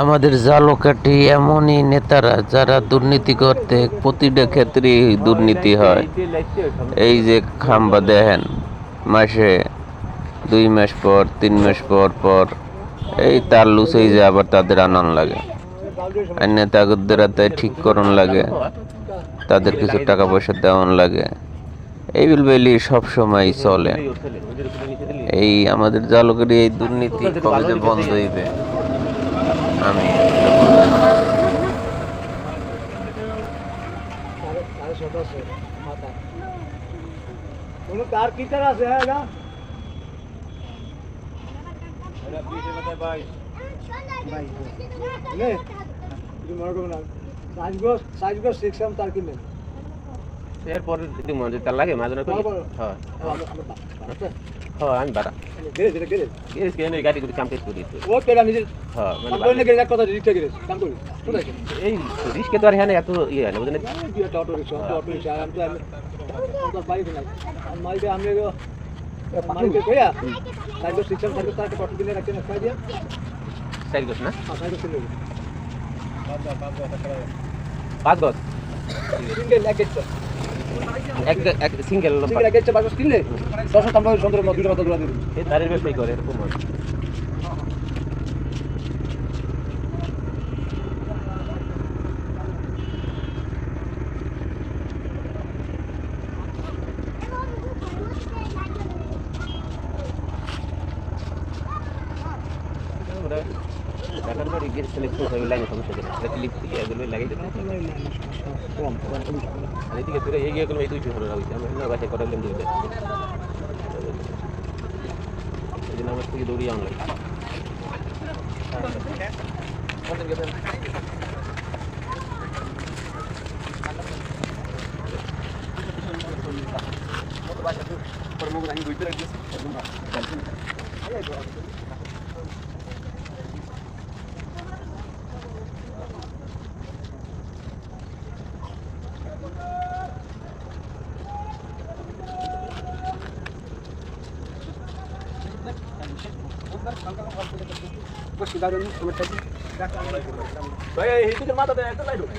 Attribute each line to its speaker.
Speaker 1: আমাদের জালকাঠি এমনই নেতারা যারা দুর্নীতি করতে প্রতিটা ক্ষেত্রেই দুর্নীতি হয়। এই যে খাম্বা দেখেন, মাসে দুই মাস পর, তিন মাস পর পর এই তার লুচেই যে আবার তাদের আনন্দ লাগে। আর তাই ঠিক করণ লাগে, তাদের কিছু টাকা পয়সা দেওয়ান লাগে। এই বিলবেলি সবসময় চলে। এই আমাদের জালকাঠি এই দুর্নীতি কবে যে বন্ধ হইবে। আমি
Speaker 2: কোনো তার কি তার আছে হ্যাঁ না নে তুমি মনে করো না সাইজগো সাইজগো সিক্স এম তার কিনলেন
Speaker 3: এরপর যদি মনে তার লাগে মাঝে মাঝে
Speaker 2: বড় বড়।
Speaker 3: হ্যাঁ
Speaker 2: গেরে গেরে গেরে
Speaker 3: গেস কেন গাড়ি করে কাম টেস্ট করি
Speaker 2: ও কেডা নিজের
Speaker 3: হ্যাঁ মানে
Speaker 2: গেরে এক কথা রিক্সা গেরে কাম করি। কোথায়
Speaker 3: এই রিস্কে তো আর হ্যাঁ এত ইয়ে হয় না বুঝলেন?
Speaker 2: একটা অটো রিক্সা অটো রিক্সা আমি তো আমি তো বাইক নাই। মাইকে আমি মাইকে কইয়া সাইজগো সিক্স এম সাইজগো অটো দিলে রাখছেন খাই দিয়া?
Speaker 3: সাইড গছ না?
Speaker 2: হ্যাঁ
Speaker 3: পাঁচ গছ।
Speaker 2: এক
Speaker 3: এক এক সিঙ্গেল
Speaker 2: সিঙ্গেল এক একটা বাস কিনলে দশ টাকা সুন্দর দুটো কথা দিবি
Speaker 3: এই তারের ব্যবসায়ী করে এরকম হয়। ওরা ঢাকার বাড়ি গিয়ে সিলেকশন হয়ে লাগে সমস্যা নেই এটা ক্লিপ দিয়ে এগুলো লাগাই দিতে আর এদিকে তোরা এগিয়ে গেলে এই দুই শহরে রাখছি আমি না বাসায় করার লেন দিয়ে এই জন্য আমার থেকে দৌড়িয়ে আনলাম
Speaker 2: Bos kita di mata dan itu lagi. dong.